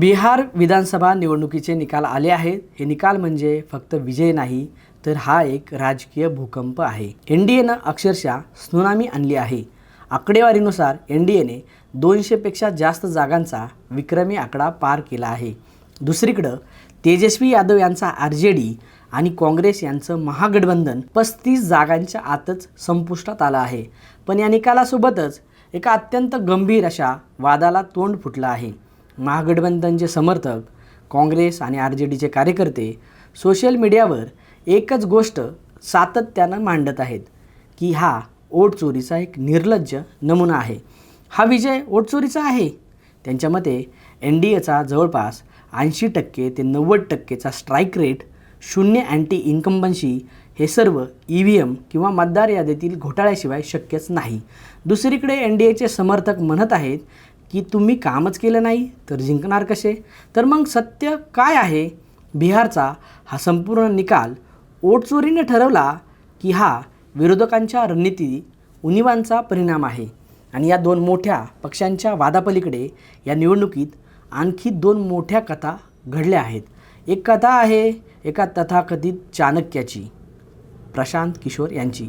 बिहार विधानसभा निवडणुकीचे निकाल आले आहेत. हे निकाल म्हणजे फक्त विजय नाही तर हा एक राजकीय भूकंप आहे. एन डी एनं अक्षरशः सुनामी आणली आहे. आकडेवारीनुसार एन डी एने दोनशेपेक्षा जास्त जागांचा विक्रमी आकडा पार केला आहे. दुसरीकडं तेजस्वी यादव यांचा आर जे डी आणि काँग्रेस यांचं महागठबंधन पस्तीस जागांच्या आतच संपुष्टात आलं आहे. पण या निकालासोबतच एका अत्यंत गंभीर अशा वादाला तोंड फुटलं आहे. महागठबंधनचे समर्थक काँग्रेस आणि आर जे डीचे कार्यकर्ते सोशल मीडियावर एकच गोष्ट सातत्यानं मांडत आहेत की हा ओट चोरीचा एक निर्लज्ज नमुना आहे. हा विजय ओट चोरीचा आहे? त्यांच्या मते एन डी एचा जवळपास ऐंशी टक्के ते नव्वद टक्केचा स्ट्राईक रेट शून्य अँटी इन्कम्बन्सी हे सर्व ई व्ही एम किंवा मतदार यादीतील घोटाळ्याशिवाय शक्यच नाही. दुसरीकडे एन डी एचे समर्थक म्हणत आहेत की तुम्ही कामच केलं नाही तर जिंकणार कसे? तर मग सत्य काय आहे? बिहारचा हा संपूर्ण निकाल ओटचोरीने ठरवला की हा विरोधकांच्या रणनीती उणिवांचा परिणाम आहे. आणि या दोन मोठ्या पक्षांच्या वादापलीकडे या निवडणुकीत आणखी दोन मोठ्या कथा घडल्या आहेत. एक कथा आहे एका तथाकथित चाणक्याची प्रशांत किशोर यांची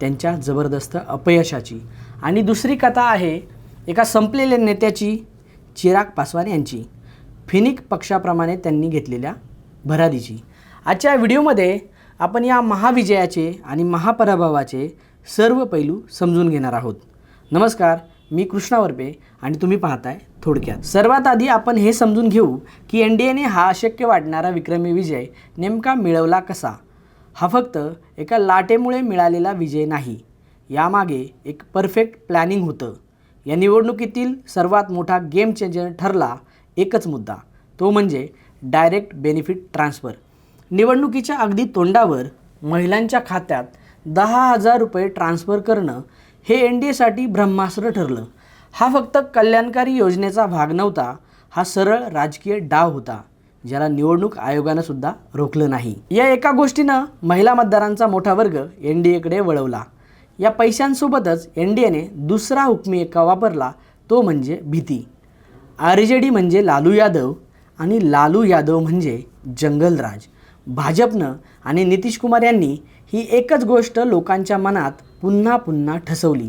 त्यांच्या जबरदस्त अपयशाची. आणि दुसरी कथा आहे एका संपलेल्या नेत्याची चिराग पासवान यांची फिनिक पक्षाप्रमाणे त्यांनी घेतलेल्या भरारीची. आजच्या व्हिडिओमध्ये आपण या महाविजयाचे आणि महापराभवाचे सर्व पैलू समजून घेणार आहोत. नमस्कार मी कृष्णा वरपे आणि तुम्ही पाहताय थोडक्यात. सर्वात आधी आपण हे समजून घेऊ की एन डी एने हा अशक्य वाटणारा विक्रमी विजय नेमका मिळवला कसा? हा फक्त एका लाटेमुळे मिळालेला विजय नाही. यामागे एक परफेक्ट प्लॅनिंग होतं. या निवडणुकीतील सर्वात मोठा गेम चेंजर ठरला एकच मुद्दा. तो म्हणजे डायरेक्ट बेनिफिट ट्रान्सफर निवडणुकीच्या अगदी तोंडावर महिलांच्या खात्यात दहा हजार रुपये ट्रान्स्फर करणं हे एन डी एसाठी ब्रह्मास्त्र ठरलं. हा फक्त कल्याणकारी योजनेचा भाग नव्हता हा सरळ राजकीय डाव होता ज्याला निवडणूक आयोगानं सुद्धा रोखलं नाही. या एका गोष्टीनं महिला मतदारांचा मोठा वर्ग एन डी एकडे वळवला. या पैशांसोबतच एन डी एने दुसरा हुकमी एका वापरला तो म्हणजे भीती. आर जे डी म्हणजे लालू यादव आणि लालू यादव म्हणजे जंगलराज. भाजपनं आणि नितीश कुमार यांनी ही एकच गोष्ट लोकांच्या मनात पुन्हा पुन्हा ठसवली.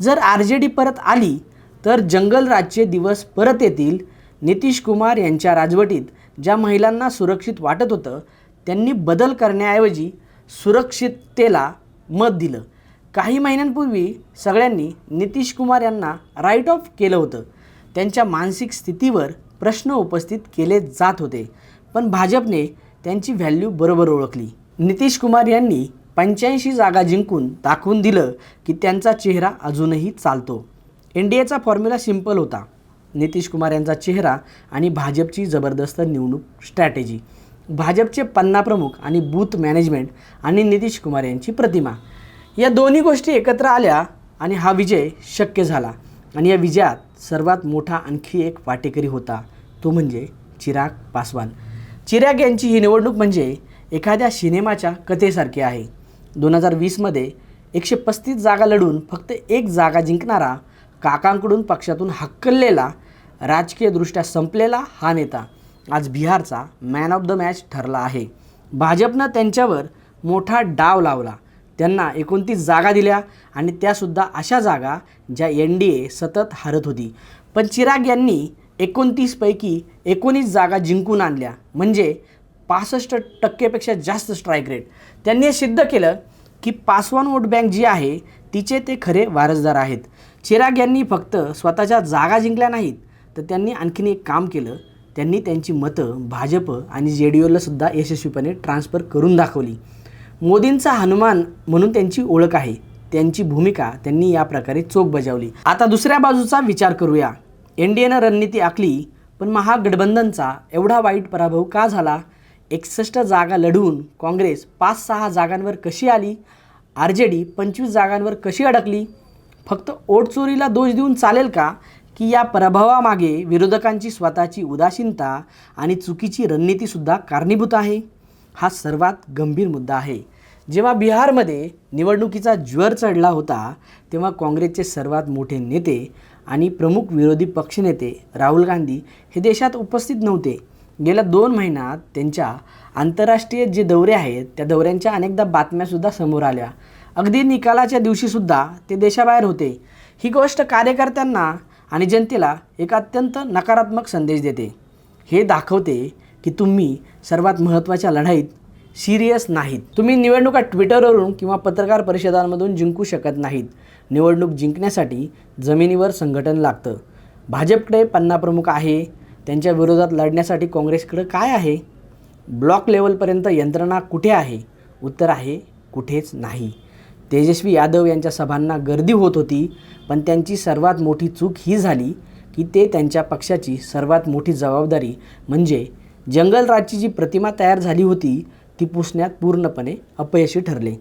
जर आर जे डी परत आली तर जंगलराजचे दिवस परत येतील. नितीश कुमार यांच्या राजवटीत ज्या महिलांना सुरक्षित वाटत होतं त्यांनी बदल करण्याऐवजी सुरक्षिततेला मत दिलं. काही महिन्यांपूर्वी सगळ्यांनी नितीश कुमार यांना राईट ऑफ केलं होतं. त्यांच्या मानसिक स्थितीवर प्रश्न उपस्थित केले जात होते. पण भाजपने त्यांची व्हॅल्यू बरोबर ओळखली. नितीश कुमार यांनी पंच्याऐंशी जागा जिंकून दाखवून दिलं की त्यांचा चेहरा अजूनही चालतो. एन डी एचा फॉर्म्युला सिंपल होता. नितीश कुमार यांचा चेहरा आणि भाजपची जबरदस्त निवडणूक स्ट्रॅटेजी भाजपचे पन्ना प्रमुख आणि बूथ मॅनेजमेंट आणि नितीश कुमार यांची प्रतिमा. या दोन्ही गोष्टी एकत्र आल्या आणि हा विजय शक्य झाला. आणि या विजयात सर्वात मोठा आणखी एक वाटेकरी होता. तो म्हणजे चिराग पासवान. चिराग यांची ही निवडणूक म्हणजे एखाद्या सिनेमाच्या कथेसारखी आहे. दोन हजार वीसमध्ये एकशे पस्तीस जागा लढून फक्त एक जागा जिंकणारा काकांकडून पक्षातून हक्कललेला राजकीयदृष्ट्या संपलेला हा नेता आज बिहारचा मॅन ऑफ द मॅच ठरला आहे. भाजपनं त्यांच्यावर मोठा डाव लावला. त्यांना एकोणतीस जागा दिल्या आणि त्यासुद्धा अशा जागा ज्या एन डी ए सतत हारत होती. पण चिराग यांनी एकोणतीसपैकी एकोणीस जागा जिंकून आणल्या. म्हणजे पासष्ट टक्केपेक्षा जास्त स्ट्राईक रेट त्यांनी हे सिद्ध केलं की पासवान वोट बँक जी आहे तिचे ते खरे वारसदार आहेत. चिराग यांनी फक्त स्वतःच्या जागा जिंकल्या नाहीत तर त्यांनी आणखीन एक काम केलं. त्यांनी त्यांची मतं भाजप आणि जे डी ओला सुद्धा यशस्वीपणे ट्रान्स्फर करून दाखवली. मोदींचा हनुमान म्हणून त्यांची ओळख आहे. त्यांची भूमिका त्यांनी या प्रकारे चोख बजावली. आता दुसऱ्या बाजूचा विचार करूया. एन डी एनं रणनीती आखली पण महागठबंधनचा एवढा वाईट पराभव का झाला? एकसष्ट जागा लढवून काँग्रेस पाच सहा जागांवर कशी आली? आर जे डी पंचवीस जागांवर कशी अडकली? फक्त ओटचोरीला दोष देऊन चालेल का? की या पराभवामागे विरोधकांची स्वतःची उदासीनता आणि चुकीची रणनीतीसुद्धा कारणीभूत आहे? हा सर्वात गंभीर मुद्दा आहे. जेव्हा बिहारमध्ये निवडणुकीचा ज्वर चढला होता तेव्हा काँग्रेसचे सर्वात मोठे नेते आणि प्रमुख विरोधी पक्षनेते राहुल गांधी हे देशात उपस्थित नव्हते. गेल्या दोन महिन्यात त्यांच्या आंतरराष्ट्रीय जे दौरे आहेत त्या दौऱ्यांच्या अनेकदा बातम्यासुद्धा समोर आल्या. अगदी निकालाच्या दिवशीसुद्धा ते देशाबाहेर होते. ही गोष्ट कार्यकर्त्यांना आणि जनतेला एक अत्यंत नकारात्मक संदेश देते. हे दाखवते की तुम्ही सर्वात महत्त्वाच्या लढाईत सिरियस नाहीत. तुम्ही निवडणुका ट्विटरवरून किंवा पत्रकार परिषदांमधून जिंकू शकत नाहीत. निवडणूक जिंकण्यासाठी जमिनीवर संघटन लागतं. भाजपकडे पन्ना प्रमुख आहे. त्यांच्या विरोधात लढण्यासाठी काँग्रेसकडे काय आहे? ब्लॉक लेवलपर्यंत यंत्रणा कुठे आहे? उत्तर आहे कुठेच नाही. तेजस्वी यादव यांच्या सभांना गर्दी होत होती पण त्यांची सर्वात मोठी चूक ही झाली की ते त्यांच्या पक्षाची सर्वात मोठी जबाबदारी म्हणजे जंगलराजची जी प्रतिमा तयार झाली होती ती पुसण्यात पूर्णपणे अपयशी ठरले.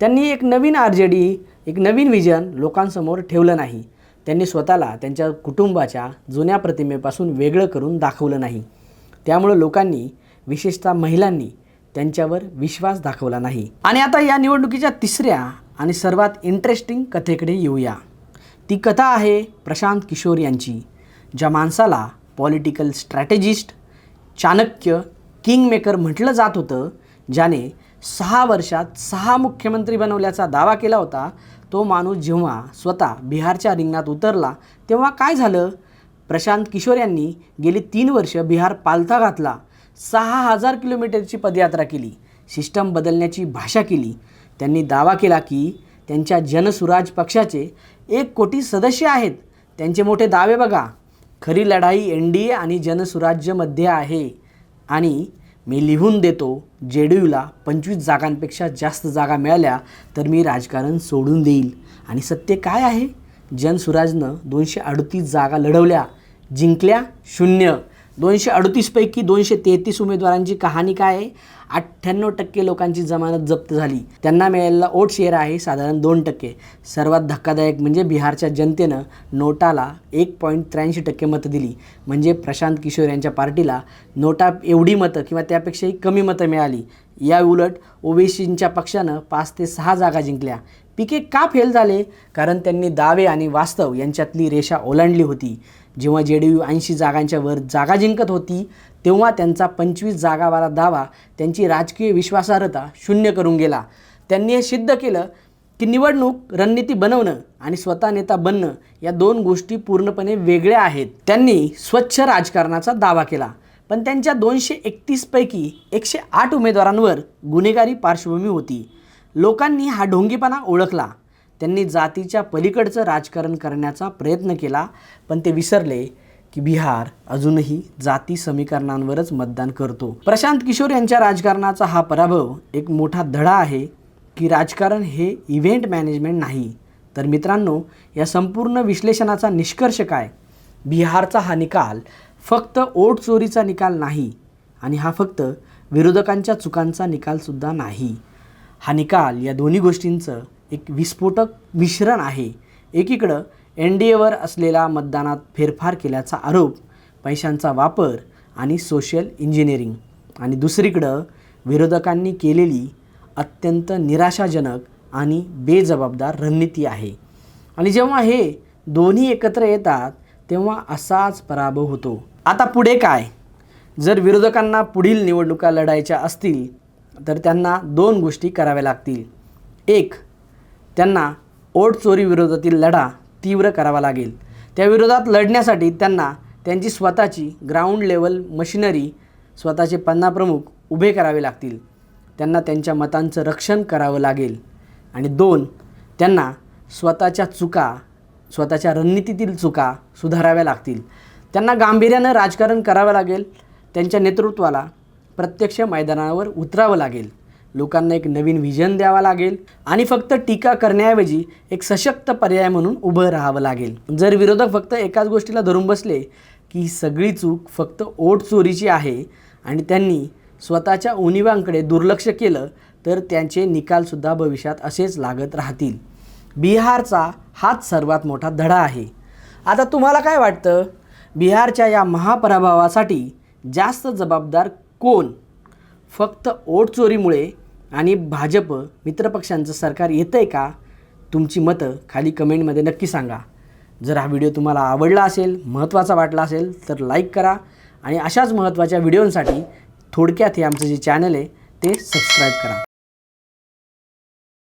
त्यांनी एक नवीन आर जे डी एक नवीन विजन लोकांसमोर ठेवलं नाही. त्यांनी स्वतःला त्यांच्या कुटुंबाच्या जुन्या प्रतिमेपासून वेगळं करून दाखवलं नाही. त्यामुळं लोकांनी विशेषतः महिलांनी त्यांच्यावर विश्वास दाखवला नाही. आणि आता या निवडणुकीच्या तिसऱ्या आणि सर्वात इंटरेस्टिंग कथेकडे येऊया. ती कथा आहे प्रशांत किशोर यांची ज्या माणसाला पॉलिटिकल स्ट्रॅटेजिस्ट चाणक्य किंगमेकर म्हटलं जात होतं ज्याने सहा वर्षात सहा मुख्यमंत्री बनवल्याचा दावा केला होता. तो माणूस जेव्हा स्वतः बिहारच्या रिंगणात उतरला तेव्हा काय झालं? प्रशांत किशोर यांनी गेली तीन वर्ष बिहार पालथा घातला. सहा हजार किलोमीटरची पदयात्रा केली सिस्टम बदलण्याची भाषा केली. त्यांनी दावा केला की त्यांच्या जनसुराज पक्षाचे एक कोटी सदस्य आहेत. त्यांचे मोठे दावे बघा. खरी लढाई एन डी ए आणि जनसुराज्यमध्ये आहे. आणि मी लिहून देतो जे डी यूला पंचवीस जागांपेक्षा जास्त जागा मिळाल्या तर मी राजकारण सोडून देईल. आणि सत्य काय आहे? जनसुराजनं दोनशे अडतीस जागा लढवल्या जिंकल्या शून्य. दोनशे अडतीसपैकी दोनशे तेहतीस उमेदवारांची कहाणी काय आहे? अठ्ठ्याण्णव टक्के लोकांची जमानत जप्त झाली. त्यांना मिळालेला ओट शेअर आहे साधारण दोन टक्के. सर्वात धक्कादायक म्हणजे बिहारच्या जनतेनं नोटाला एक पॉईंट त्र्याऐंशी टक्के मतं दिली. म्हणजे प्रशांत किशोर यांच्या पार्टीला नोटा एवढी मतं किंवा त्यापेक्षाही कमी मतं मिळाली. या उलट ओबीसींच्या पक्षानं पाच ते सहा जागा जिंकल्या. पिके का फेल झाले? कारण त्यांनी दावे आणि वास्तव यांच्यातली रेषा ओलांडली होती. जेव्हा जे डी यू ऐंशी जागांच्या वर जागा जिंकत होती तेव्हा त्यांचा पंचवीस जागावाला दावा त्यांची राजकीय विश्वासार्हता शून्य करून गेला. त्यांनी हे सिद्ध केलं की निवडणूक रणनीती बनवणं आणि स्वतः नेता बनणं या दोन गोष्टी पूर्णपणे वेगळ्या आहेत. त्यांनी स्वच्छ राजकारणाचा दावा केला. पण त्यांच्या दोनशे एकतीसपैकी एकशे आठ उमेदवारांवर गुन्हेगारी पार्श्वभूमी होती. लोकांनी हा ढोंगीपणा ओळखला. त्यांनी जातीच्या पलीकडचं राजकारण करण्याचा प्रयत्न केला पण ते विसरले की बिहार अजूनही जाती समीकरणांवरच मतदान करतो. प्रशांत किशोर यांच्या राजकारणाचा हा पराभव एक मोठा धडा आहे की राजकारण हे इव्हेंट मॅनेजमेंट नाही. तर मित्रांनो या संपूर्ण विश्लेषणाचा निष्कर्ष काय? बिहारचा हा निकाल फक्त ओट चोरीचा निकाल नाही आणि हा फक्त विरोधकांच्या चुकांचा निकालसुद्धा नाही. हा निकाल या दोन्ही गोष्टींचं एक विस्फोटक मिश्रण आहे. एकीकडं एन डी एवर असलेला मतदानात फेरफार केल्याचा आरोप पैशांचा वापर आणि सोशल इंजिनिअरिंग. आणि दुसरीकडं विरोधकांनी केलेली अत्यंत निराशाजनक आणि बेजबाबदार रणनीती आहे. आणि जेव्हा हे दोन्ही एकत्र येतात तेव्हा असाच पराभव होतो. आता पुढे काय? जर विरोधकांना पुढील निवडणुका लढायच्या असतील तर त्यांना दोन गोष्टी कराव्या लागतील. एक त्यांना ओट चोरी विरोधातील लढा तीव्र करावा लागेल. त्या विरोधात लढण्यासाठी त्यांना त्यांची स्वतःची ग्राउंड लेवल मशिनरी स्वतःचे पन्ना प्रमुख उभे करावे लागतील. त्यांना त्यांच्या मतांचं रक्षण करावं लागेल. आणि दोन त्यांना स्वतःच्या चुका स्वतःच्या रणनीतीतील चुका सुधाराव्या लागतील. त्यांना गांभीर्यानं राजकारण करावं लागेल. त्यांच्या नेतृत्वाला प्रत्यक्ष मैदानावर उतरावं लागेल. लोकांना एक नवीन विजन द्यावा लागेल आणि फक्त टीका करण्याऐवजी एक सशक्त पर्याय म्हणून उभं राहावं लागेल. जर विरोधक फक्त एकाच गोष्टीला धरून बसले की ही सगळी चूक फक्त ओट चोरीची आहे आणि त्यांनी स्वतःच्या उणिवांकडे दुर्लक्ष केलं तर त्यांचे निकालसुद्धा भविष्यात असेच लागत राहतील. बिहारचा हाच सर्वात मोठा धडा आहे. आता तुम्हाला काय वाटतं? बिहारच्या या महापराभवासाठी जास्त जबाबदार कोण? फक्त ओट चोरीमुळे आणि भाजप मित्रपक्षांचं सरकार येतं आहे का? तुमची मतं खाली कमेंटमध्ये नक्की सांगा. जर हा व्हिडिओ तुम्हाला आवडला असेल महत्त्वाचा वाटला असेल तर लाईक करा आणि अशाच महत्त्वाच्या व्हिडिओंसाठी थोडक्यात हे आमचं जे चॅनल आहे ते सबस्क्राईब करा.